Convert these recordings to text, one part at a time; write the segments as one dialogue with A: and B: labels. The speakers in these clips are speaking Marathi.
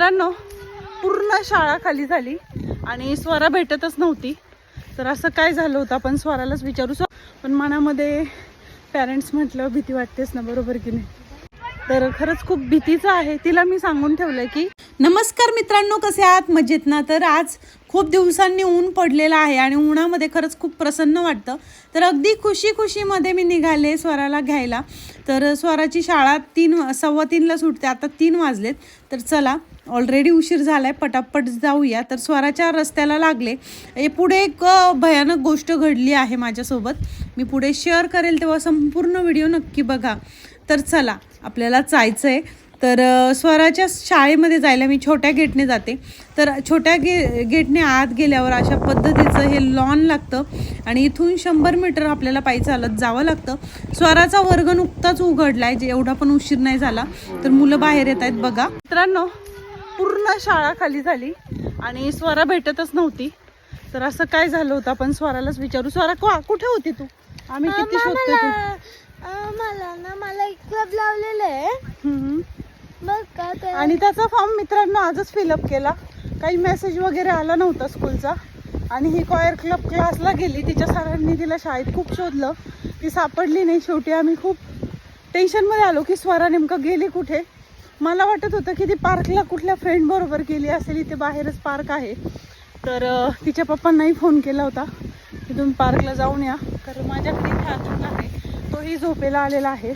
A: मित्रांनो पूर्ण शाळा खाली झाली आणि स्वरा भेटतच नव्हती. तर असं काय झालं होतं आपण स्वरालाच विचारू सो पण मनामध्ये पॅरेंट्स म्हटलं भीती वाटतेच ना बरोबर की नाही? तर खरंच खूप भीतीचं आहे. तिला मी सांगून ठेवलं की नमस्कार मित्रांनो कसे आहात? मजेत ना? तर आज खूप दिवसांनी ऊन पडलेलं आहे आणि उन्हामध्ये खरंच खूप प्रसन्न वाटतं. तर अगदी खुशी खुशीमध्ये मी निघाले स्वराला घ्यायला. तर स्वराची शाळा तीन सव्वा तीनला सुटते. आता तीन वाजलेत. तर चला ऑलरेडी उशीर झाला आहे पटापट जाऊया. तर स्वराच्या रस्त्याला लागले. हे पुढे एक भयानक गोष्ट घडली आहे माझ्यासोबत. मी पुढे शेअर करेल तेव्हा संपूर्ण व्हिडिओ नक्की बघा. तर चला आपल्याला जायचं आहे तर स्वराच्या शाळेमध्ये जायला मी छोट्या गेटने जाते. तर छोट्या गे गेटने आत गेल्यावर अशा पद्धतीचं हे लॉन लागतं आणि इथून शंभर मीटर आपल्याला पायी चालत जावं लागतं. स्वराचा वर्ग नुकताच उघडला आहे जे एवढा पण उशीर नाही झाला. तर मुलं बाहेर येत आहेत बघा. मित्रांनो पूर्ण शाळा खाली झाली आणि स्वरा भेटतच नव्हती. तर असं काय झालं होतं आपण स्वरालाच विचारू. स्वरा को- कुठे होती तू? आम्ही किती शोधतोय तू?
B: मला ना मला एक क्लब लावलेलं आहे.
A: आणि त्याचा फॉर्म मित्रांनो आजच फिलअप केला. काही मेसेज वगैरे आला नव्हता स्कूलचा आणि ही कॉयर क्लब क्लासला गेली. तिच्या सरांनी तिला शाळेत खूप शोधलं. ती सापडली नाही शेवटी. आम्ही खूप टेन्शनमध्ये आलो की स्वरा नेमकं गेली कुठे? मला वाटत होतं की ती पार्कला कुठल्या फ्रेंडबरोबर गेली असेल. इथे बाहेरच पार्क आहे. तर तिच्या पप्पांनाही फोन केला होता. की तुम्ही पार्कला जाऊन या. कारण माझ्याकडे इथे अजून आहे. तोही झोपेला आलेला आहे.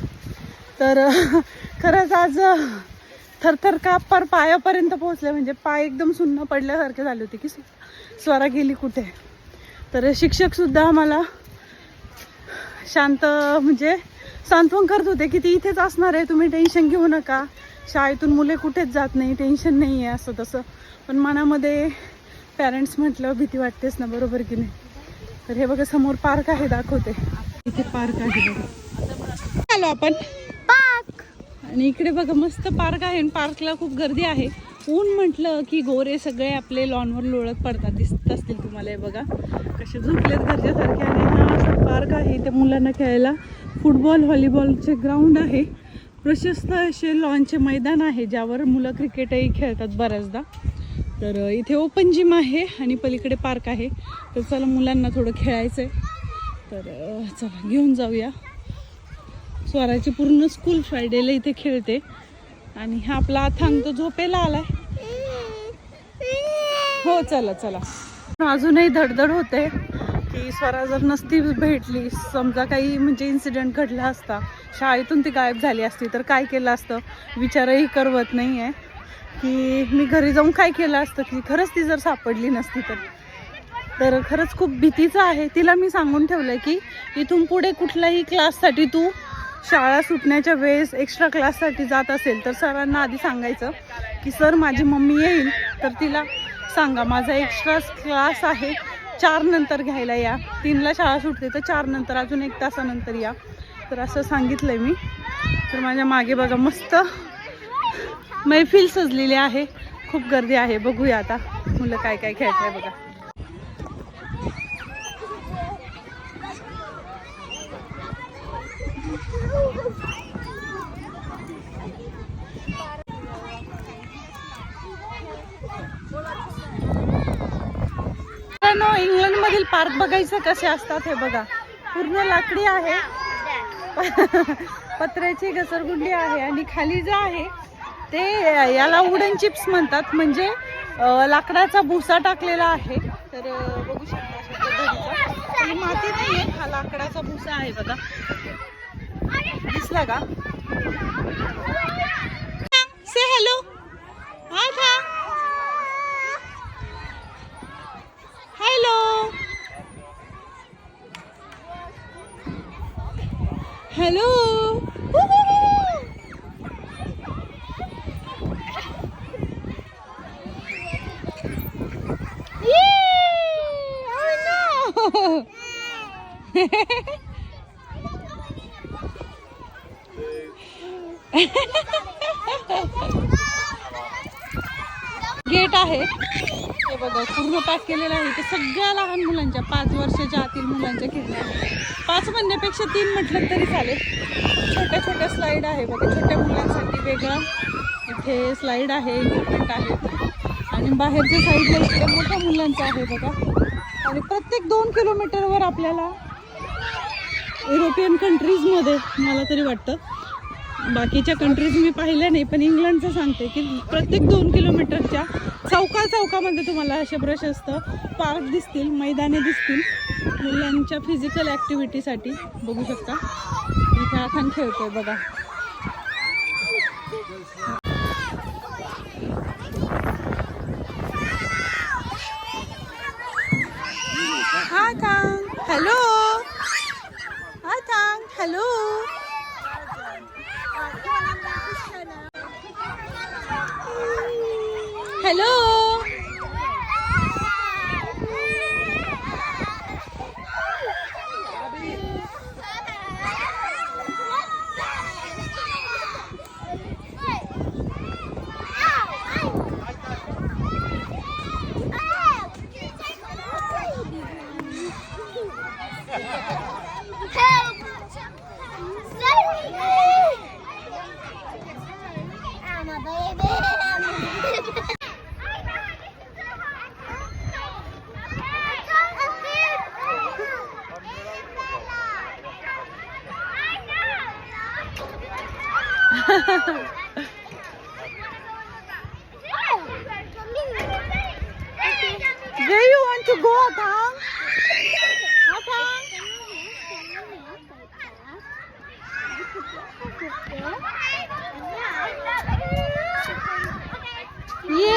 A: तर खरंच आज थरथर काप पायापर्यंत पोहोचले. म्हणजे पाय एकदम सुन्न पडल्यासारखे झाले होते की स्वरा गेली कुठे? तर शिक्षक सुद्धा आम्हाला शांत म्हणजे सांत्वन करत होते की ती इथेच असणार आहे तुम्ही टेन्शन घेऊ नका. शाळेतून मुले कुठेच जात नाही टेन्शन नाही आहे असं तसं. पण मनामध्ये पॅरेंट्स म्हटलं भीती वाटतेच ना बरोबर की नाही? तर हे बघा समोर पार्क आहे दाखवते. इथे पार्क आहे आलो आपण. आणि इकडे बघा मस्त पार्क आहे आणि पार्कला खूप गर्दी आहे. ऊन म्हटलं की गोरे सगळे आपले लॉनवर लोळत पडतात दिसत असतील तुम्हाला हे बघा. कसे झोपलेत घरच्यासारखे आणि हा असा पार्क आहे इथे मुलांना खेळायला. फुटबॉल व्हॉलीबॉलचे ग्राउंड आहे. प्रशस्त असे लॉनचे मैदान आहे ज्यावर मुलं क्रिकेटही खेळतात बऱ्याचदा. तर इथे ओपन जिम आहे आणि पलीकडे पार्क आहे. तर चला मुलांना थोडं खेळायचं आहे तर चला घेऊन जाऊया. स्वराची पूर्ण स्कूल फ्रायडेला इथे खेळते. आणि हा आपला थांग तो झोपेला आलाय. हो चला चला. अजूनही धडधड होते. की स्वरा जर नसती भेटली समजा काही म्हणजे इन्सिडेंट घडला असता शाळेतून ती गायब झाली असती तर काय केलं असतं? विचारही करवत नाही आहे की मी घरी जाऊन काय केलं असतं? की खरंच ती जर सापडली नसती तर. तर खरंच खूप भीतीचं आहे. तिला मी सांगून ठेवलं की इथून पुढे कुठल्याही क्लाससाठी तू शाळा सुटण्याच्या वेळेस एक्स्ट्रा क्लाससाठी जात असेल तर सरांना आधी सांगायचं की सर माझी मम्मी येईल तर तिला सांगा माझा एक्स्ट्रा क्लास आहे. चार नंतर घ्यायला या. तीनला शाळा सुटते तर चार नंतर अजून एक तासानंतर या. तर असं सांगितलं आहे मी. तर माझ्या मागे बघा मस्त मैफिल सजलेली आहे. खूप गर्दी आहे. बघूया आता मुलं काय काय खेळत आहे बघा. इंग्लंड मधील पार्क बघायचं कसे असतात हे बघा. पूर्ण लाकडी आहे. पत्र्याची घसरगुंडी आहे आणि खाली जे आहे ते याला वुडन चिप्स म्हणतात. म्हणजे लाकडाचा भुसा टाकलेला आहे. तर बघू शकता माती नाही हा लाकडाचा भुसा आहे बघा. दिसला का से हॅलो हा था हॅलो हॅलो गेट आहे. हे बघा पूर्ण पॅक केलेलं आहे. ते सगळ्या लहान मुलांच्या पाच वर्षाच्या आतील मुलांच्या खेळण्या पाच म्हणण्यापेक्षा तीन म्हटलं तरी चालेल. छोट्या छोट्या स्लाईड आहे बघा. छोट्या मुलांसाठी वेगळा इथे स्लाईड आहे इक्विपमेंट आहे. आणि बाहेरच्या साईडला इकडे मोठ्या मुलांचं आहे बघा. आणि प्रत्येक दोन किलोमीटरवर आपल्याला युरोपियन कंट्रीजमध्ये मला तरी वाटतं बाकीच्या कंट्रीज मी पाहिल्या नाही पण इंग्लंडचं सांगते की प्रत्येक दोन किलोमीटरच्या चौका चौकामध्ये तुम्हाला असे प्रशस्त पार्क दिसतील मैदाने दिसतील. मुलांच्या फिजिकल ॲक्टिव्हिटीसाठी बघू शकता. इथे आखान खेळतोय बघा. हा का hello Where you want to go, Athang? Athang? ये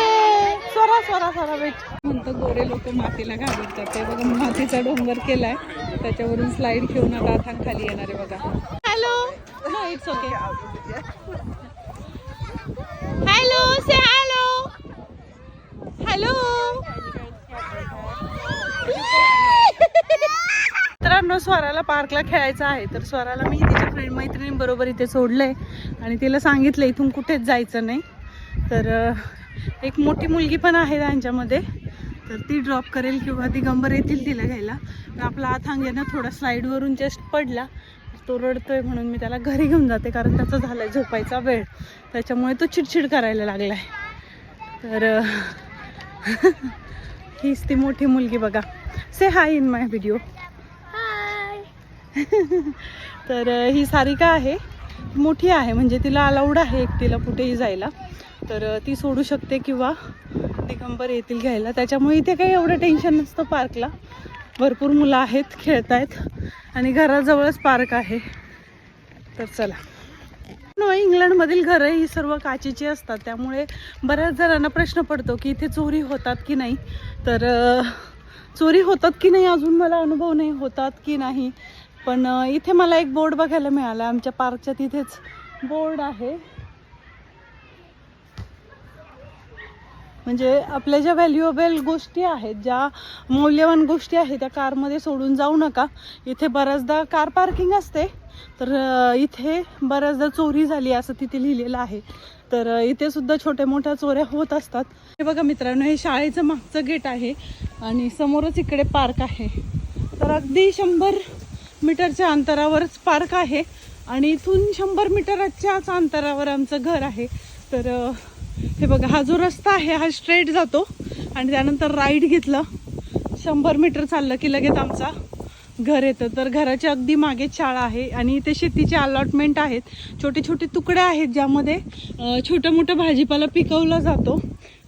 A: स्वरा स्वरा स्वरा वेट म्हणतो गोरे लोक मातीला घाबरतात ते बघा मातीचा डोंगर केलाय त्याच्यावरून स्लाइड घेऊन आता खाली येणार आहे बघा it's okay hello say hello hello मित्रांनो स्वराला पार्कला खेळायचं आहे. तर स्वराला मी तिच्या फ्रेंड मैत्रिणींबरोबर इथे सोडलंय. आणि तिला सांगितलं इथून कुठेच जायचं नाही. तर एक मोठी मुलगी पण आहे त्यांच्यामध्ये. तर ती ड्रॉप करेल किंवा दिगंबर येतील तिला घ्यायला. आपला आथांग आहे ना थोडा स्लाईडवरून जस्ट पडला. तो रडतोय म्हणून मी त्याला घरी घेऊन जाते कारण त्याचा झालाय झोपायचा वेळ. त्याच्यामुळे तो चिडचिड करायला लागलाय. तर अं, हीच ती मोठी मुलगी बघा. से हाय इन माय व्हिडिओ तर ही सारिका आहे? मोठी आहे म्हणजे तिला अलाउड आहे एकटीला कुठेही जायला. तर ती सोडू शकते किंवा दिगंबर येतील घ्यायला. त्याच्यामुळे इथे काही एवढं टेन्शन नसतं पार्कला भरपूर मुलं आहेत खेळत आहेत आणि घराजवळच पार्क आहे. तर चला. नो इंग्लंडमधील घरं ही सर्व काचेची असतात. त्यामुळे बऱ्याच जणांना प्रश्न पडतो की इथे चोरी होतात की नाही. तर चोरी होतात की नाही अजून मला अनुभव नाही होतात की नाही. पण इथे मला एक बोर्ड बघायला मिळाला. आमच्या पार्कच्या तिथेच बोर्ड आहे. म्हणजे आपल्या ज्या व्हॅल्युएबल गोष्टी आहेत ज्या मौल्यवान गोष्टी आहेत त्या कारमध्ये सोडून जाऊ नका. इथे बऱ्याचदा कार पार्किंग असते. तर इथे बऱ्याचदा चोरी झाली असं तिथे लिहिलेलं आहे. तर इथे सुद्धा छोट्या मोठ्या चोऱ्या होत असतात. हे बघा मित्रांनो हे शाळेचं मागचं गेट आहे आणि समोरच इकडे पार्क आहे. तर अगदी शंभर मीटरच्या अंतरावरच पार्क आहे आणि इथून शंभर मीटरच्याच अंतरावर आमचं घर आहे. तर हे बघा हा जो रस्ता आहे हा स्ट्रेट जातो. आणि त्यानंतर राईट घेतलं. शंभर मीटर चाललं की लगेच आमचा घर येतं. तर घराच्या अगदी मागे शाळा आहे आणि इथे शेतीचे अलॉटमेंट आहेत. छोटे छोटे तुकडे आहेत ज्यामध्ये छोटं मोठं भाजीपाला पिकवला जातो.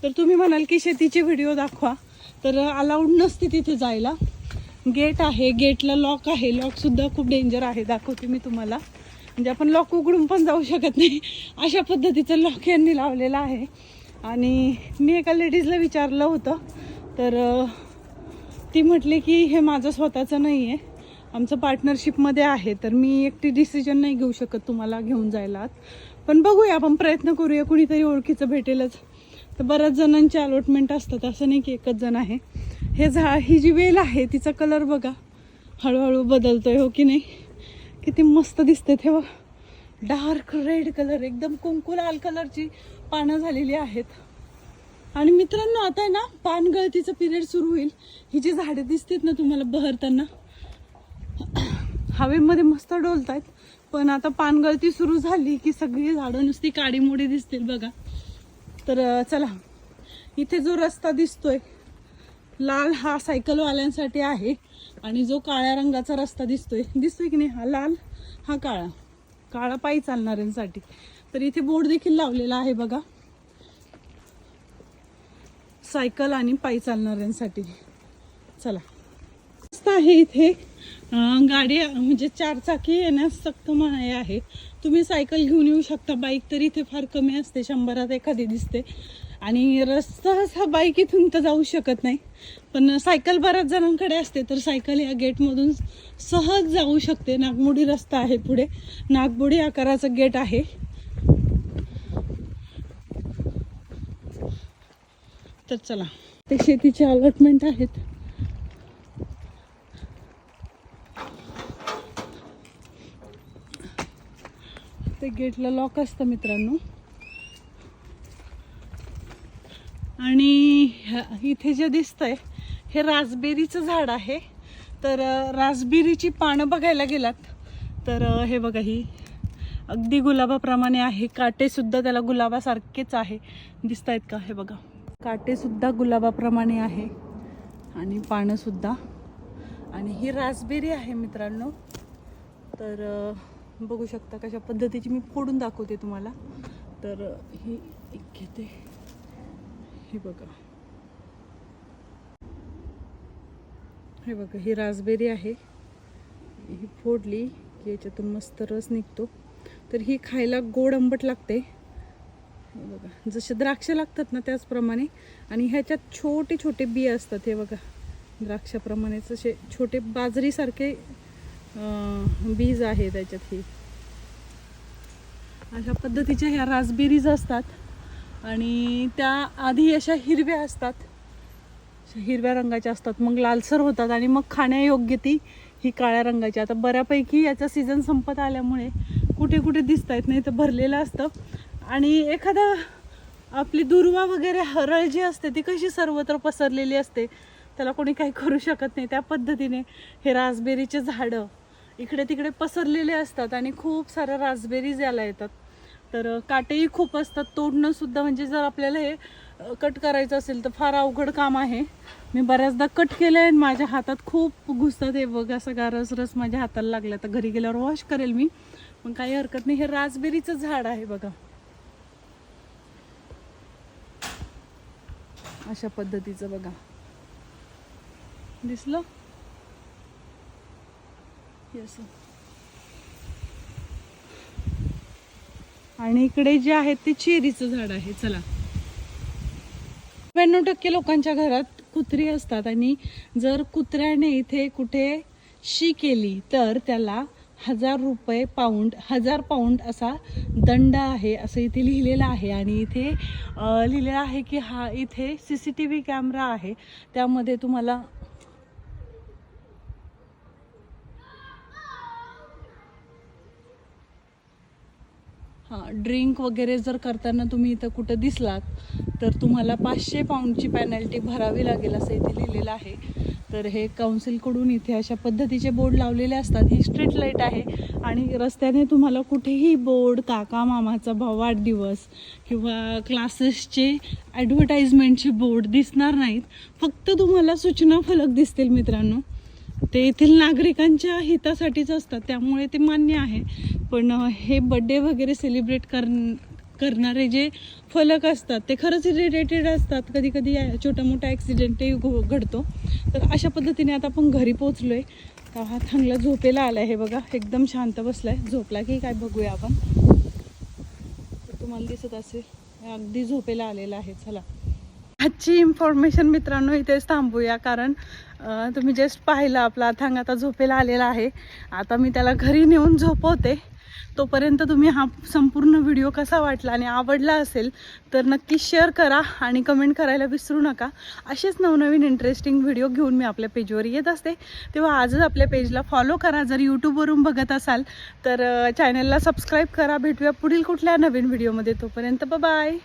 A: तर तुम्ही म्हणाल की शेतीचे व्हिडिओ दाखवा. तर अलाउड नसते तिथे जायला. गेट आहे गेटला लॉक आहे. लॉकसुद्धा खूप डेंजर आहे. दाखवते मी तुम्हाला. म्हणजे आपण लॉक उघडून पण जाऊ शकत नाही. अशा पद्धतीचं लॉक यांनी लावलेलं आहे. आणि मी एका लेडीजला विचारलं होतं. तर ती म्हटली की हे माझं स्वतःचं नाही आहे आमचं पार्टनरशिपमध्ये आहे. तर मी एकटी डिसिजन नाही घेऊ शकत तुम्हाला घेऊन जायला. आत. पण बघूया आपण प्रयत्न करूया. कुणीतरी ओळखीचं भेटेलच. तर बऱ्याच जणांचे अलॉटमेंट असतात. असं नाही की एकच जण आहे. हे झा ही जी वेल आहे तिचा कलर बघा. हळूहळू बदलतोय हो की नाही? किती मस्त दिसते ते बघ डार्क रेड कलर एकदम कुंकू लाल कलरची पानं झालेली आहेत. आणि मित्रांनो आता आहे ना पानगळतीचं पिरियड सुरू होईल. ही जी झाडे दिसतात ना तुम्हाला बहरताना हवेमध्ये मस्त डोलतायत. पण आता पानगळती सुरू झाली की सगळी झाडं नुसती काडीमोडी दिसतील बघा. तर चला. इथे जो रस्ता दिसतोय लाल हा सायकलवाल्यांसाठी आहे. आणि जो काळ्या रंगाचा रस्ता दिसतोय. दिसतोय की नाही? हा लाल हा काळा. काळा पायी चालणाऱ्यांसाठी. तर इथे बोर्ड देखील लावलेला आहे बघा. सायकल आणि पायी चालणाऱ्यांसाठी. चला. रस्ता आहे इथे. गाडी म्हणजे चार चाकी येण्यास सक्त मनाई आहे. तुम्ही सायकल घेऊन येऊ शकता. बाईक तर इथे फार कमी असते. शंभरात एखादी दिसते. आणि रस्ता असा बाईक इथून तर जाऊ शकत नाही. पण सायकल बऱ्याच जणांकडे असते तर सायकल या गेटमधून सहज जाऊ शकते. नागमोडी रस्ता आहे पुढे. नागमोडी आकाराचं गेट आहे. तर चला ते शेतीचे अलॉटमेंट आहेत. ते गेटला लॉक असतं मित्रांनो. आणि ह्या- इथे जे दिसतंय हे रासबेरीचं झाड आहे. तर अं, रासबेरीची पानं बघायला गेलात तर हे बघा ही. अगदी गुलाबाप्रमाणे आहे. काटेसुद्धा त्याला गुलाबासारखेच आहे. दिसत आहेत का? हे बघा. काटेसुद्धा गुलाबाप्रमाणे आहे. आणि पानंसुद्धा आणि ही रासबेरी आहे मित्रांनो. तर बघू शकता कशा पद्धतीची मी फोडून दाखवते तुम्हाला. तर ही एक घेते. हे बघा. हे बघा ही रासबेरी आहे. ही फोडली की याच्यातून मस्त रस निघतो. तर ही खायला गोड आंबट लागते. बघा जसे द्राक्ष लागतात ना त्याचप्रमाणे. आणि ह्याच्यात छोटे छोटे बी असतात. हे बघा द्राक्षाप्रमाणेच असे छोटे बाजरीसारखे बीज आहे त्याच्यात ही. अशा पद्धतीच्या ह्या रासबेरीज असतात. आणि त्या आधी अशा हिरव्या असतात. अशा हिरव्या रंगाच्या असतात. मग लालसर होतात आणि मग खाण्यायोग्य ती ही काळ्या रंगाची. आता बऱ्यापैकी याचा सीझन संपत आल्यामुळे कुठे कुठे दिसत आहेत नाही तर भरलेलं असतं. आणि एखादा आपली दुर्वा वगैरे हरळ जी असते ती कशी सर्वत्र पसरलेली असते त्याला कोणी काही करू शकत नाही. त्या पद्धतीने हे रासबेरीचे झाडं इकडे तिकडे पसरलेले असतात आणि खूप साऱ्या रासबेरीज याला येतात. तर काटेही खूप असतात. तोडणं सुद्धा म्हणजे जर आपल्याला हे कट करायचं असेल तर फार अवघड काम आहे. मी बऱ्याचदा कट केलं आहे माझ्या हातात खूप घुसतात. हे बघ असं गारस रस माझ्या हाताला लागला. तर घरी गेल्यावर वॉश करेल मी. पण काही हरकत नाही. हे राजबेरीचं झाड आहे बघा. अशा पद्धतीचं बघा. दिसलं? येस आणि इकडे जे आहे ते चेरीचं झाड आहे चला. नव्याण्णव टक्के लोकांच्या घरात कुत्री असतात आणि जर कुत्र्याने इथे कुठे शी केली तर त्याला हजार रुपये पाऊंड हजार पाऊंड असा दंड आहे असं इथे लिहिलेलं आहे. आणि इथे लिहिलेलं आहे की हा इथे C C T V camera आहे. त्यामध्ये तुम्हाला हां ड्रिंक वगैरे जर करताना तुम्ही इथं कुठं दिसलात तर तुम्हाला पाचशे पाऊंडची पॅनल्टी भरावी लागेल असं इथे लिहिलेलं आहे. तर हे काउन्सिलकडून इथे अशा पद्धतीचे बोर्ड लावलेले असतात. ही स्ट्रीट लाइट आहे आणि रस्त्याने तुम्हाला कुठेही बोर्ड काका मामाचा भाव वाढदिवस किंवा क्लासेसचे ॲडव्हर्टाईजमेंटचे बोर्ड दिसणार नाहीत. फक्त तुम्हाला सूचना फलक दिसतील मित्रांनो. ते येथील नागरिकांच्या हितासाठीच असतात त्यामुळे ते मान्य आहे. पण हे बड्डे वगैरे सेलिब्रेट कर करणारे जे फलक असतात ते खरंच रिलेटेड असतात. कधी कधी छोटा मोठा ॲक्सिडेंटही घो- घडतो. तर अशा पद्धतीने आता आपण घरी पोचलो आहे हा चांगला झोपेला आला आहे बघा. एकदम शांत बसलाय. झोपला की काय बघूया आपण. तर तुम्हाला दिसत असेल अगदी झोपेला आलेला आहे. चला. आजची इन्फॉर्मेशन मित्रांनो इथेच थांबूया. कारण तुम्ही जस्ट पाहिलं आपला अथांग आता झोपेला आलेला आहे. आता मी त्याला घरी नेऊन झोपवते. तोपर्यंत तुम्ही हा संपूर्ण व्हिडिओ कसा वाटला आणि आवडला असेल तर नक्की शेअर करा आणि कमेंट करायला विसरू नका. असेच नवनवीन इंटरेस्टिंग व्हिडिओ घेऊन मी आपल्या पेजवर येत असते. तेव्हा आजच आपल्या पेजला फॉलो करा. जर यूट्यूबवरून बघत असाल तर चॅनलला सबस्क्राईब करा. भेटूया पुढील कुठल्या नवीन व्हिडिओमध्ये तोपर्यंत बाय